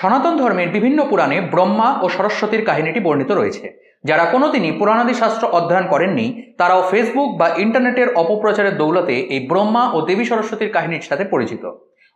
সনাতন ধর্মের বিভিন্ন পুরাণে ব্রহ্মা ও সরস্বতীর কাহিনীটি বর্ণিত রয়েছে। যারা কোনোদিনই পুরাণাদি শাস্ত্র অধ্যয়ন করেননি, তারাও ফেসবুক বা ইন্টারনেটের অপপ্রচারের দৌলতে এই ব্রহ্মা ও দেবী সরস্বতীর কাহিনীর সাথে পরিচিত।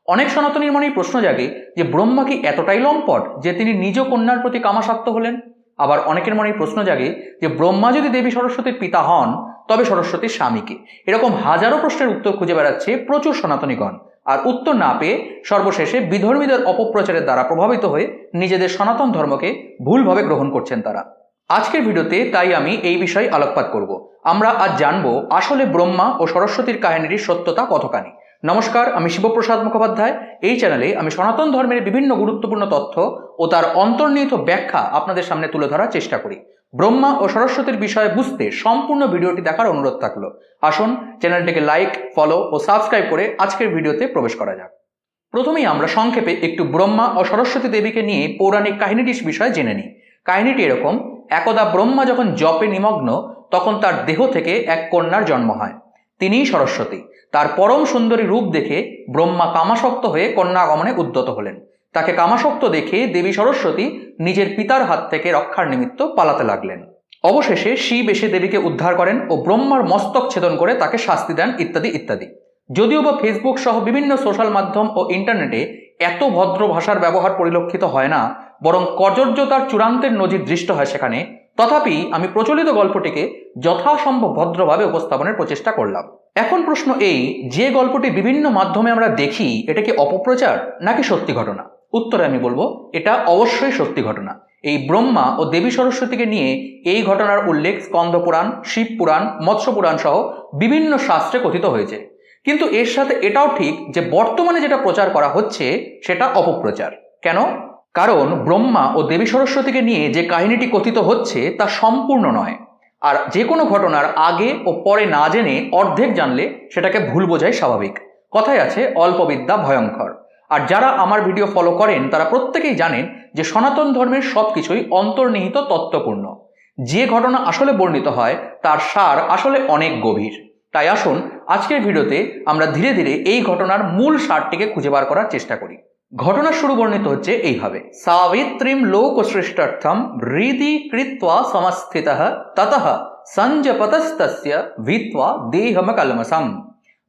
অনেক সনাতনীর মনেই প্রশ্ন জাগে যে ব্রহ্মা কি এতটাই লম্পট যে তিনি নিজ কন্যার প্রতি কামাসক্ত হলেন? আবার অনেকের মনেই প্রশ্ন জাগে যে ব্রহ্মা যদি দেবী সরস্বতীর পিতা হন, তবে সরস্বতীর স্বামীকে। এরকম হাজারো প্রশ্নের উত্তর খুঁজে বেড়াচ্ছে প্রচুর সনাতনীগণ। আর উত্তর না পেয়ে সর্বশেষে বিধর্মীদের অপপ্রচারের দ্বারা প্রভাবিত হয়ে নিজেদের সনাতন ধর্মকে ভুলভাবে গ্রহণ করছেন তারা। আজকের ভিডিওতে তাই আমি এই বিষয়ে আলোকপাত করব। আমরা আজ জানব আসলে ব্রহ্মা ও সরস্বতীর কাহিনীর সত্যতা কতখানি। নমস্কার, আমি শিবপ্রসাদ মুখোপাধ্যায়। এই চ্যানেলে আমি সনাতন ধর্মের বিভিন্ন গুরুত্বপূর্ণ তথ্য ও তার অন্তর্নিহিত ব্যাখ্যা আপনাদের সামনে তুলে ধরার চেষ্টা করি। ব্রহ্মা ও সরস্বতীর বিষয়ে বুঝতে সম্পূর্ণ ভিডিওটি দেখার অনুরোধ থাকল। আসুন, চ্যানেলটিকে লাইক ফলো ও সাবস্ক্রাইব করে আজকের ভিডিওতে প্রবেশ করা যাক। প্রথমেই আমরা সংক্ষেপে একটু ব্রহ্মা ও সরস্বতী দেবীকে নিয়ে পৌরাণিক কাহিনীটির বিষয়ে জেনে নিই। কাহিনীটি এরকম, একদা ব্রহ্মা যখন জপে নিমগ্ন, তখন তার দেহ থেকে এক কন্যার জন্ম হয়। তিনিই সরস্বতী। তার পরম সুন্দরী রূপ দেখে ব্রহ্মা কামাসক্ত হয়ে কন্যা আগমনে উদ্যত হলেন। তাকে কামাসক্ত দেখে দেবী সরস্বতী নিজের পিতার হাত থেকে রক্ষার নিমিত্ত পালাতে লাগলেন। অবশেষে শিব এসে দেবীকে উদ্ধার করেন ও ব্রহ্মার মস্তক ছেদন করে তাকে শাস্তি দেন ইত্যাদি ইত্যাদি। যদিও বা ফেসবুক সহ বিভিন্ন সোশ্যাল মাধ্যম ও ইন্টারনেটে এত ভদ্র ভাষার ব্যবহার পরিলক্ষিত হয় না, বরং কর্জর্যতার চূড়ান্তের নজির দৃষ্ট হয় সেখানে, তথাপি আমি প্রচলিত গল্পটিকে যথাসম্ভব ভদ্রভাবে উপস্থাপনের প্রচেষ্টা করলাম। এখন প্রশ্ন এই, যে গল্পটি বিভিন্ন মাধ্যমে আমরা দেখি, এটা কি অপপ্রচার নাকি সত্যি ঘটনা? উত্তরে আমি বলব, এটা অবশ্যই সত্যি ঘটনা। এই ব্রহ্মা ও দেবী সরস্বতীকে নিয়ে এই ঘটনার উল্লেখ স্কন্দ পুরাণ, শিব পুরাণ, মৎস্য পুরাণ সহ বিভিন্ন শাস্ত্রে কথিত হয়েছে। কিন্তু এর সাথে এটাও ঠিক যে বর্তমানে যেটা প্রচার করা হচ্ছে, সেটা অপপ্রচার। কেন? কারণ ব্রহ্মা ও দেবী সরস্বতীকে নিয়ে যে কাহিনীটি কথিত হচ্ছে, তা সম্পূর্ণ নয়। আর যে কোনো ঘটনার আগে ও পরে না জেনে অর্ধেক জানলে সেটাকে ভুল বোঝাই স্বাভাবিক। কথায় আছে অল্পবিদ্যা ভয়ঙ্কর। আর যারা আমার ভিডিও ফলো করেন, তারা প্রত্যেকেই জানেন যে সনাতন ধর্মের সব কিছুই অন্তর্নিহিত তত্ত্বপূর্ণ। যে ঘটনা আসলে বর্ণিত হয়, তার সার আসলে অনেক গভীর। তাই আসুন, আজকের ভিডিওতে আমরা ধীরে ধীরে এই ঘটনার মূল সারটিকে খুঁজে বার করার চেষ্টা করি। ঘটনার শুরু বর্ণিত হচ্ছে এইভাবে। সাবিত্রীম লোক সৃষ্টার্থম হৃদি কৃত্বা সমস্থিত তত সঞ্জপতস্তস্য ভিত্বা দেহমকলমসম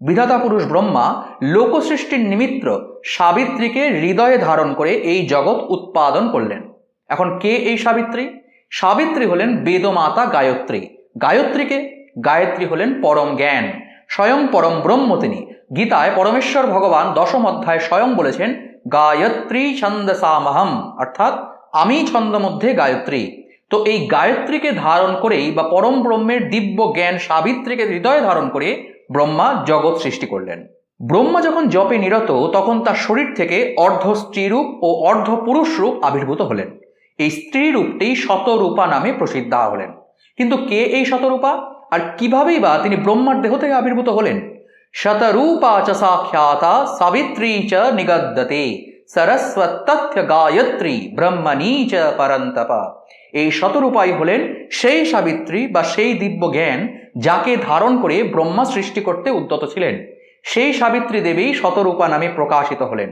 বিধাতা পুরুষ ব্রহ্মা লোকসৃষ্টির নিমিত্ত সাবিত্রীকে হৃদয়ে ধারণ করে এই জগৎ উৎপাদন করলেন। এখন কে এই সাবিত্রী? সাবিত্রী হলেন বেদমাতা গায়ত্রী। গায়ত্রীকে গায়ত্রী হলেন পরম জ্ঞান। স্বয়ং পরম ব্রহ্ম তিনি। গীতায় পরমেশ্বর ভগবান দশম অধ্যায় স্বয়ং বলেছেন গায়ত্রী ছন্দসামহম, অর্থাৎ আমি ছন্দ মধ্যে গায়ত্রী। তো এই গায়ত্রীকে ধারণ করেই বা পরম ব্রহ্মের দিব্য জ্ঞান সাবিত্রীকে হৃদয়ে ধারণ করে ব্রহ্মা জগৎ সৃষ্টি করলেন। ব্রহ্মা যখন জপে নিরত, তখন তার শরীর থেকে অর্ধ স্ত্রীরূপ ও অর্ধ পুরুষ রূপ আবির্ভূত হলেন। এই স্ত্রী রূপটি শতরূপা নামে প্রসিদ্ধা হলেন। কিন্তু কে এই শতরূপা? আর কিভাবেই বা তিনি ব্রহ্মার দেহ থেকে আবির্ভূত হলেন? শতরূপা চ সাখ্যাতা সাবিত্রী চ নিগদ্যতে সরস্বতথ্য গায়ত্রী ব্রহ্মণী চ পরন্তপা এই শতরূপাই হলেন সেই সাবিত্রী বা সেই দিব্য জ্ঞান যাকে ধারণ করে ব্রহ্মা সৃষ্টি করতে উদ্যত ছিলেন। সেই সাবিত্রী দেবী শতরূপা নামে প্রকাশিত হলেন।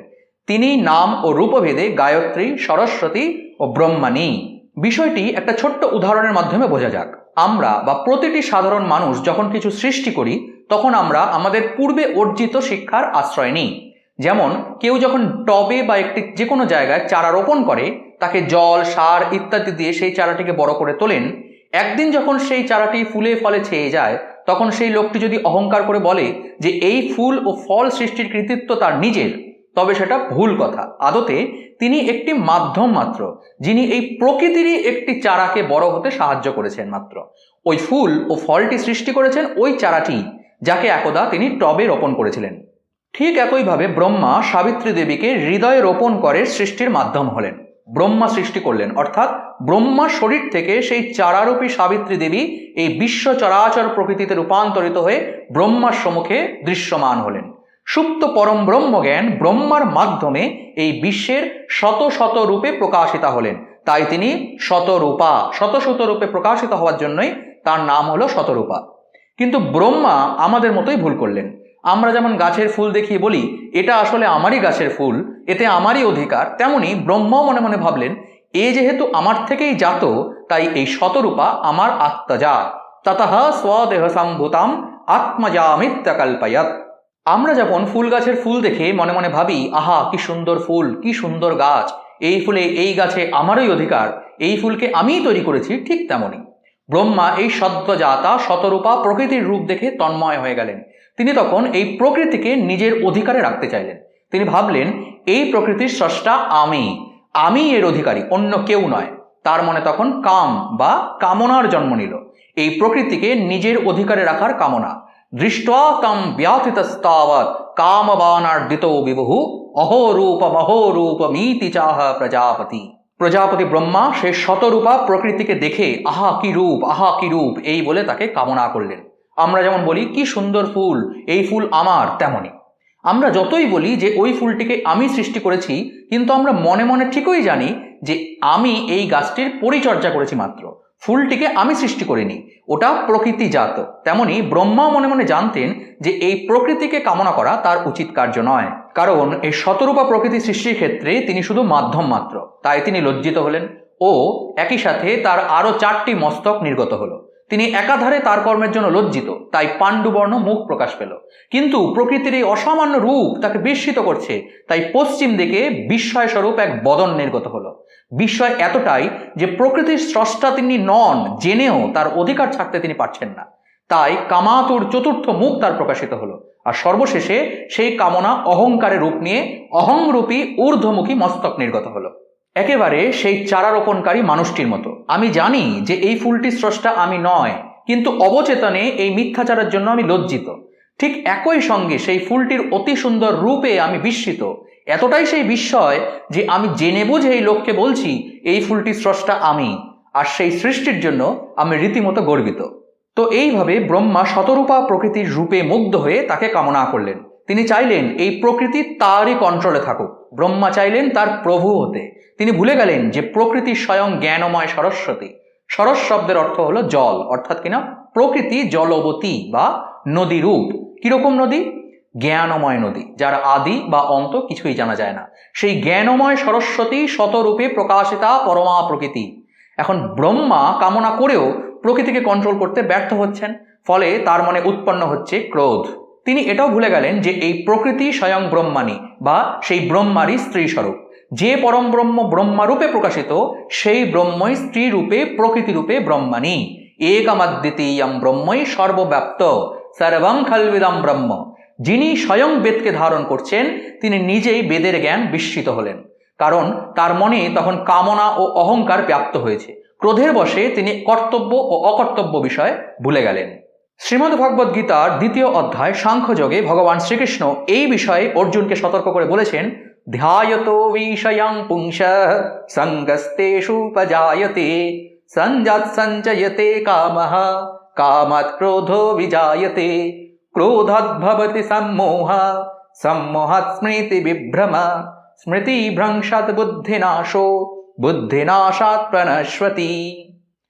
তিনি নাম ও রূপভেদে গায়ত্রী, সরস্বতী ও ব্রহ্মাণী। বিষয়টি একটা ছোট্ট উদাহরণের মাধ্যমে বোঝা যাক। আমরা বা প্রতিটি সাধারণ মানুষ যখন কিছু সৃষ্টি করি তখন আমরা আমাদের পূর্বে অর্জিত শিক্ষার আশ্রয় নিই। যেমন, কেউ যখন টবে বা একটি যে কোনো জায়গায় চারা রোপণ করে, তাকে জল, সার ইত্যাদি দিয়ে সেই চারাটিকে বড় করে তোলেন। একদিন যখন সেই চারাটি ফুলে ফলে ছেয়ে যায়, তখন সেই লোকটি যদি অহংকার করে বলে যে এই ফুল ও ফল সৃষ্টির কৃতিত্ব তার নিজের, তবে সেটা ভুল কথা। আদতে তিনি একটি মাধ্যম মাত্র, যিনি এই প্রকৃতিরই একটি চারাকে বড় হতে সাহায্য করেছেন মাত্র। ওই ফুল ও ফলটি সৃষ্টি করেছেন ওই চারাটি। যাকে একদা তিনি টবে রোপণ করেছিলেন। ঠিক একইভাবে ব্রহ্মা সাবিত্রী দেবীকে হৃদয়ে রোপণ করে সৃষ্টির মাধ্যম হলেন। ব্রহ্মা সৃষ্টি করলেন, অর্থাৎ ব্রহ্মার শরীর থেকে সেই চারারূপী সাবিত্রী দেবী এই বিশ্ব চরাচর প্রকৃতিতে রূপান্তরিত হয়ে ব্রহ্মার সম্মুখে দৃশ্যমান হলেন। সুপ্ত পরম ব্রহ্মজ্ঞান ব্রহ্মার মাধ্যমে এই বিশ্বের শত শত রূপে প্রকাশিতা হলেন। তাই তিনি শতরূপা শত শত রূপে প্রকাশিত হওয়ার জন্যই তার নাম হলো শতরূপা। কিন্তু ব্রহ্মা আমাদের মতোই ভুল করলেন। আমরা যেমন গাছের ফুল দেখিয়ে বলি, এটা আসলে আমারই গাছের ফুল, এতে আমারই অধিকার, তেমনি ব্রহ্মাও মনে মনে ভাবলেন, এ যেহেতু আমার থেকেই জাত, তাই এই শতরূপা আমার আত্মজা ততঃ স্বদেহ সম্ভূতাম আত্মজামিত্যাকল্পয়ত আমরা যখন ফুল গাছের ফুল দেখে মনে মনে ভাবি, আহা, কি সুন্দর ফুল, কি সুন্দর গাছ, এই ফুলে এই গাছে আমারই অধিকার, এই ফুলকে আমিই তৈরি করেছি ঠিক তেমনই ব্রহ্মা এই সদ্যজাতা শতরূপা প্রকৃতির রূপ দেখে তন্ময় হয়ে গেলেন। তিনি তখন এই প্রকৃতিকে নিজের অধিকারে রাখতে চাইলেন। তিনি ভাবলেন, এই প্রকৃতির স্রষ্টা আমি। আমি এর অধিকারী, অন্য কেউ নয়। তার মনে তখন কাম বা কামনার জন্ম নিল। এই প্রকৃতিকে নিজের অধিকারে রাখার কামনা। দৃষ্টা তম ব্যাথিতস্তাবৎ কামবানার্দিত বিবহু অহোরূপ মহোরূপ মিতি চাহ প্রজাপতি। প্রজাপতি ব্রহ্মা সে শতরূপা প্রকৃতিকে দেখে, আহা, কি রূপ, আহা, কি রূপ, এই বলে তাকে কামনা করলেন। আমরা যেমন বলি, কি সুন্দর ফুল, এই ফুল আমার তেমনই আমরা যতই বলি যে, ওই ফুলটিকে আমি সৃষ্টি করেছি, কিন্তু আমরা মনে মনে ঠিকই জানি যে, আমি এই গাছটির পরিচর্যা করেছি মাত্র। ফুলটিকে আমি সৃষ্টি করিনি। ওটা প্রকৃতিজাত। তেমনি ব্রহ্মা মনে মনে জানতেন যে, এই প্রকৃতিকে কামনা করা তার উচিত কার্য নয়। কারণ এই শতরূপা প্রকৃতি সৃষ্টির ক্ষেত্রে তিনি শুধু মাধ্যম মাত্র। তাই তিনি লজ্জিত হলেন ও একই সাথে তার আরও চারটি মস্তক নির্গত হলো। তিনি একাধারে তার কর্মের জন্য লজ্জিত, তাই পাণ্ডুবর্ণ মুখ প্রকাশ পেল। কিন্তু প্রকৃতির এই অসামান্য রূপ তাকে বিস্মিত করছে, তাই পশ্চিম দিকে বিস্ময়স্বরূপ এক বদন নির্গত হলো। বিস্ময় এতটাই যে প্রকৃতির স্রষ্টা তিনি নন, জেনেও তার অধিকার ছাড়তে তিনি পারছেন না। তাই কামাতুর চতুর্থ মুখ তার প্রকাশিত হলো। আর সর্বশেষে সেই কামনা অহংকারের রূপ নিয়ে অহংরূপী ঊর্ধ্বমুখী মস্তক নির্গত হলো। একেবারে সেই চারা রোপণকারী মানুষটির মতো। আমি জানি যে এই ফুলটি স্রষ্টা আমি নয়, কিন্তু অবচেতনে এই মিথ্যাচারের জন্য আমি লজ্জিত। ঠিক একই সঙ্গে সেই ফুলটির অতি সুন্দর রূপে আমি বিস্মিত। এতটাই সেই বিস্ময় যে আমি জেনে বুঝে এই লোককে বলছি, এই ফুলটি স্রষ্টা আমি। আর সেই সৃষ্টির জন্য আমি রীতিমতো গর্বিত। তো এইভাবে ব্রহ্মা শতরূপা প্রকৃতির রূপে মুগ্ধ হয়ে তাকে কামনা করলেন। তিনি চাইলেন এই প্রকৃতি তারই কন্ট্রোলে থাকুক। ব্রহ্মা চাইলেন তার প্রভু হতে। তিনি ভুলে গেলেন যে প্রকৃতি স্বয়ং জ্ঞানময় সরস্বতী। সরস শব্দের অর্থ হলো জল, অর্থাৎ কিনা প্রকৃতি জলবতী বা নদী রূপ। কীরকম নদী? জ্ঞানময় নদী, যার আদি বা অন্ত কিছুই জানা যায় না। সেই জ্ঞানময় সরস্বতী শতরূপে প্রকাশিতা পরমা প্রকৃতি। এখন ব্রহ্মা কামনা করেও প্রকৃতিকে কন্ট্রোল করতে ব্যর্থ হচ্ছেন, ফলে তার মনে উৎপন্ন হচ্ছে ক্রোধ। তিনি এটাও ভুলে গেলেন যে এই প্রকৃতি স্বয়ং ব্রহ্মাণী বা সেই ব্রহ্মারই স্ত্রী স্বরূপ যে পরম ব্রহ্ম ব্রহ্মারূপে প্রকাশিত, সেই ব্রহ্মই স্ত্রী রূপে প্রকৃতি রূপে ব্রহ্মাণী। একমাদ্বিতীয়ম ব্রহ্মই সর্বব্যাপ্ত, সর্বং খালবিদম ব্রহ্ম। যিনি স্বয়ং বেদকে ধারণ করছেন, তিনি নিজেই বেদের জ্ঞান বিস্মিত হলেন। কারণ তার মনে তখন কামনা ও অহংকার ব্যাপ্ত হয়েছে। ক্রোধের বশে তিনি কর্তব্য ও অকর্তব্য বিষয় ভুলে গেলেন। শ্রীমদ্ ভগবদ গীতার দ্বিতীয় অধ্যায় সাংখ্যযোগে ভগবান শ্রীকৃষ্ণ এই বিষয়ে অর্জুনকে সতর্ক করে বলেছেন, ধ্যায়ত বিষয়ং পুংস সঙ্গস্তেষুপজায়তে সঞ্জাত সঞ্চয়তে কামঃ, কামাৎ ক্রোধো বিজায়তে, ক্রোধাৎ ভবতি সম্মোহ, সম্মোহাৎ স্মৃতি বিভ্রম, স্মৃতি ভ্রংশাৎ বুদ্ধিনাশো বুদ্ধিনাশাৎ প্রণশ্বতি।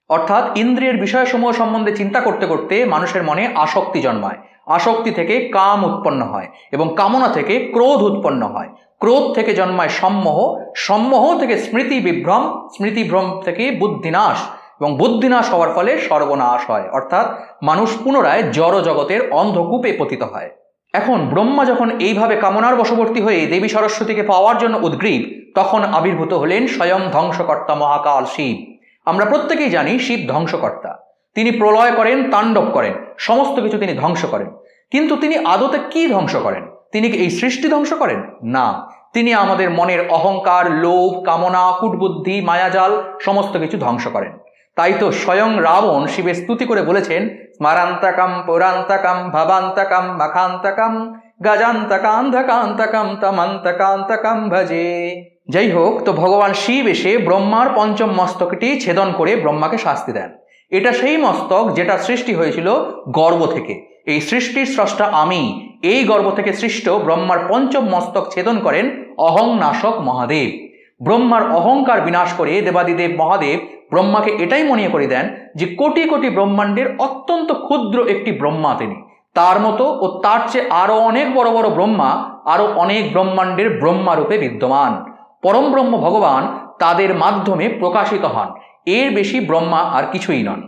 অর্থাৎ ইন্দ্রিয়ের বিষয়সমূহ সম্বন্ধে চিন্তা করতে করতে মানুষের মনে আসক্তি জন্মায়। আসক্তি থেকে কাম উৎপন্ন হয় এবং কামনা থেকে ক্রোধ উৎপন্ন হয়। ক্রোধ থেকে জন্মায় সম্মোহ সম্মোহ থেকে স্মৃতি বিভ্রম স্মৃতিভ্রম থেকে বুদ্ধিনাশ এবং বুদ্ধিনাশ হওয়ার ফলে সর্বনাশ হয়। অর্থাৎ মানুষ পুনরায় জড় জগতের অন্ধকূপে পতিত হয়। এখন ব্রহ্মা যখন এইভাবে কামনার বশবর্তী হয়ে দেবী সরস্বতীকে পাওয়ার জন্য উদ্গ্রীব তখন আবির্ভূত হলেন স্বয়ং ধ্বংসকর্তা মহাকাল শিব। আমরা প্রত্যেকেই জানি শিব ধ্বংসকর্তা। তিনি প্রলয় করেন, তাণ্ডব করেন, সমস্ত কিছু তিনি ধ্বংস করেন। কিন্তু তিনি আদতে কি ধ্বংস করেন? তিনি কি এই সৃষ্টি ধ্বংস করেন? না। তিনি আমাদের মনের অহংকার, লোভ, কামনা, কুটবুদ্ধি, মায়াজাল সমস্ত কিছু ধ্বংস করেন। তাই তো স্বয়ং রাবণ শিবের স্তুতি করে বলেছেন, স্মারান্তকম, পুরান্তকম, ভবান্তকম, মখান্তকম গজান্তকান্ধকান্তকম তমন্তকান্তকম, ভজে। যাই হোক তো ভগবান শিব এসে ব্রহ্মার পঞ্চম মস্তকটি ছেদন করে ব্রহ্মাকে শাস্তি দেন। এটা সেই মস্তক যেটা সৃষ্টি হয়েছিল গর্ব থেকে। এই সৃষ্টির স্রষ্টা আমি। এই গর্ব থেকে সৃষ্ট ব্রহ্মার পঞ্চম মস্তক ছেদন করেন অহং নাশক মহাদেব। ব্রহ্মার অহংকার বিনাশ করে দেবাদিদেব মহাদেব ব্রহ্মাকে এটাই মনে করে দেন যে কোটি কোটি ব্রহ্মাণ্ডের অত্যন্ত ক্ষুদ্র একটি ব্রহ্মা তিনি। তার মতো ও তার চেয়ে আরও অনেক বড় বড় ব্রহ্মা আরও অনেক ব্রহ্মাণ্ডের ব্রহ্মারূপে বিদ্যমান। পরম ব্রহ্ম ভগবান তাদের মাধ্যমে প্রকাশিত হন। এর বেশি ব্রহ্মা আর কিছুই নন।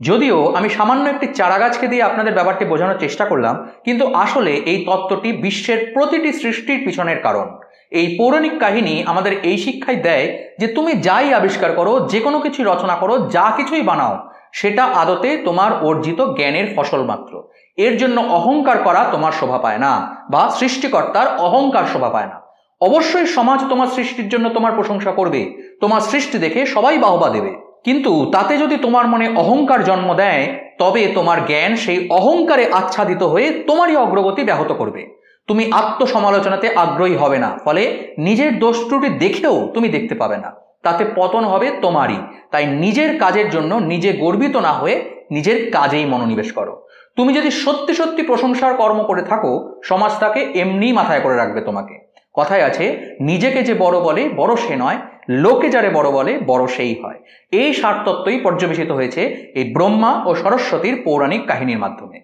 যদিও আমি সামান্য একটি চারাগাছকে দিয়ে আপনাদের ব্যাপারটি বোঝানোর চেষ্টা করলাম, কিন্তু আসলে এই তত্ত্বটি বিশ্বের প্রতিটি সৃষ্টির পিছনের কারণ। এই পৌরাণিক কাহিনী আমাদের এই শিক্ষাই দেয় যে তুমি যাই আবিষ্কার করো যে কোনো কিছু রচনা করো, যা কিছুই বানাও, সেটা আদতে তোমার অর্জিত জ্ঞানের ফসল মাত্র। এর জন্য অহংকার করা তোমার শোভা পায় না, বা সৃষ্টিকর্তার অহংকার শোভা পায় না। অবশ্যই সমাজ তোমার সৃষ্টির জন্য তোমার প্রশংসা করবে। তোমার সৃষ্টি দেখে সবাই বাহবা দেবে। কিন্তু তাতে যদি তোমার মনে অহংকার জন্ম দেয়, তবে তোমার জ্ঞান সেই অহংকারে আচ্ছাদিত হয়ে তোমারই অগ্রগতি ব্যাহত করবে। তুমি আত্মসমালোচনাতে আগ্রহী হবে না, ফলে নিজের দোষ ত্রুটি দেখেও তুমি দেখতে পাবে না। তাতে পতন হবে তোমারই। তাই নিজের কাজের জন্য নিজে গর্বিত না হয়ে নিজের কাজেই মনোনিবেশ করো। তুমি যদি সত্যি সত্যি প্রশংসার কর্ম করে থাকো, সমাজ তাকে এমনি মাথায় করে রাখবে তোমাকে। কথায় আছে, নিজেকে যে বড় বলে, বড় সে নয়, লোকে যারে বড় বলে, বড় সেই হয়। এই সারতত্ত্বই পর্যবেসিত হয়েছে এই ব্রহ্মা ও সরস্বতীর পৌরাণিক কাহিনীর মাধ্যমে।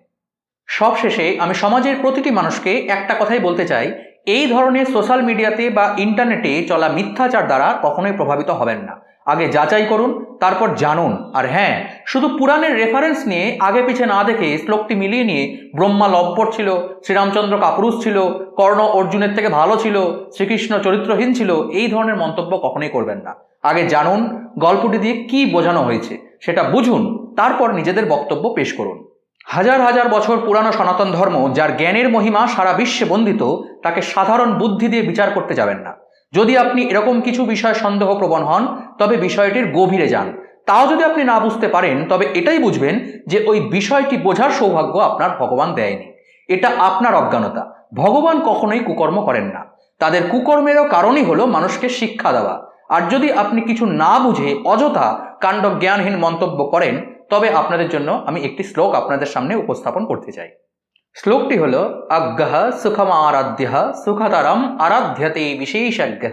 সবশেষে আমি সমাজের প্রতিটি মানুষকে একটা কথাই বলতে চাই, এই ধরনের সোশ্যাল মিডিয়াতে বা ইন্টারনেটে চলা মিথ্যাচার দ্বারা কখনোই প্রভাবিত হবেন না। আগে যাচাই করুন, তারপর জানুন। আর হ্যাঁ শুধু পুরাণের রেফারেন্স নিয়ে আগে পিছে না দেখে শ্লোকটি মিলিয়ে নিয়ে ব্রহ্মা লব্বর ছিল, শ্রীরামচন্দ্র কাপুরুষ ছিল, কর্ণ অর্জুনের থেকে ভালো ছিল, শ্রীকৃষ্ণ চরিত্রহীন ছিল, এই ধরনের মন্তব্য কখনোই করবেন না। আগে জানুন, গল্পটি দিয়ে কি বোঝানো হয়েছে, সেটা বুঝুন, তারপর নিজেদের বক্তব্য পেশ করুন। হাজার হাজার বছর পুরানো সনাতন ধর্ম, যার জ্ঞানের মহিমা সারা বিশ্বে বন্দিত, তাকে সাধারণ বুদ্ধি দিয়ে বিচার করতে যাবেন না। যদি আপনি এরকম কিছু বিষয় সন্দেহ প্রবণ হন, তবে বিষয়টির গভীরে যান। তাও যদি আপনি না বুঝতে পারেন, তবে এটাই বুঝবেন যে ওই বিষয়টি বোঝার সৌভাগ্য আপনার ভগবান দেয়নি। এটা আপনার অজ্ঞানতা। ভগবান কখনোই কুকর্ম করেন না। তাদের কুকর্মেরও কারণই হলো মানুষকে শিক্ষা দেওয়া। আর যদি আপনি কিছু না বুঝে অযথা কাণ্ড জ্ঞানহীন মন্তব্য করেন, তবে আপনাদের জন্য আমি একটি শ্লোক আপনাদের সামনে উপস্থাপন করতে চাই। শ্লোকটি হল অজ্ঞ সুখম আরাধ্য সুখতরম আরাধ্যতে বিশেষজ্ঞ।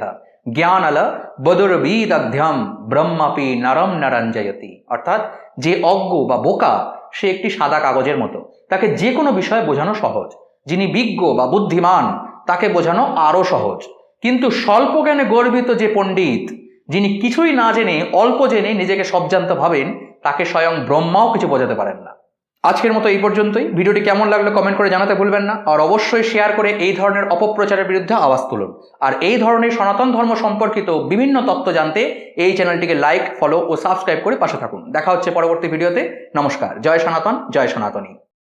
জ্ঞানল বদুর্বীদধ্যম ব্রহ্মাপি নরম নরঞ্জয়তি। অর্থাৎ যে অজ্ঞ বা বোকা, সে একটি সাদা কাগজের মতো। তাকে যে কোনো বিষয় বোঝানো সহজ। যিনি বিজ্ঞ বা বুদ্ধিমান, তাকে বোঝানো আরও সহজ। কিন্তু স্বল্প জ্ঞানে গর্বিত যে পণ্ডিত, যিনি কিছুই না জেনে, অল্প জেনে নিজেকে সবজান্ত ভাবেন, তাকে স্বয়ং ব্রহ্মাও কিছু বোঝাতে পারেন না। আজকের মতো এই পর্যন্তই। ভিডিওটি কেমন লাগল কমেন্ট করে জানাতে ভুলবেন না। আর অবশ্যই শেয়ার করে এই ধরনের অপপ্রচারের বিরুদ্ধে আওয়াজ তুলুন। আর এই ধরনের সনাতন ধর্ম সম্পর্কিত বিভিন্ন তত্ত্ব জানতে এই চ্যানেলটিকে লাইক ফলো ও সাবস্ক্রাইব করে পাশে থাকুন। দেখা হচ্ছে পরবর্তী ভিডিওতে। নমস্কার। জয় সনাতন, জয় সনাতনী।